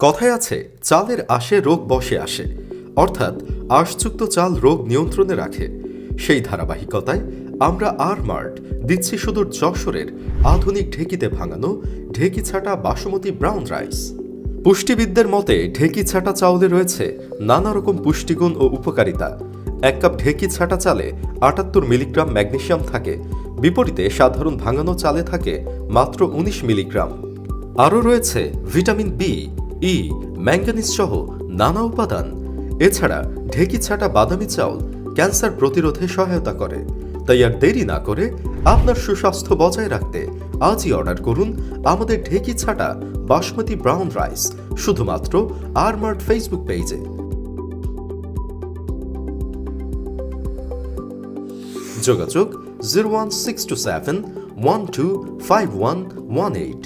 কথায় আছে, চালের আশে রোগ বসে আসে, অর্থাৎ আশযুক্ত চাল রোগ নিয়ন্ত্রণে রাখে। সেই ধারাবাহিকতায় আমরা আর মার্ট দিচ্ছি সুদূর যশোরের আধুনিক ঢেকিতে ভাঙানো ঢেকি ছাটা বাসমতি ব্রাউন রাইস। পুষ্টিবিদদের মতে ঢেকি ছাটা চাউলে রয়েছে নানা রকম পুষ্টিগুণ ও উপকারিতা। এক কাপ ঢেকি ছাটা চালে আটাত্তর মিলিগ্রাম ম্যাগনেশিয়াম থাকে, বিপরীতে সাধারণ ভাঙানো চালে থাকে মাত্র উনিশ মিলিগ্রাম। আরও রয়েছে ভিটামিন বি ই, ম্যাঙ্গানিজ সহ নানা উপাদান। এছাড়া ঢেকি ছাটা বাদামি চাউল ক্যান্সার প্রতিরোধে সহায়তা করে। তাই আর দেরি না করে আপনার সুস্বাস্থ্য বজায় রাখতে আজই অর্ডার করুন আমাদের ঢেকি ছাটা বাসমতি ব্রাউন রাইস, শুধুমাত্র আরমার্ট ফেসবুক পেজে। যোগাযোগ zero one six two seven one two five one one eight.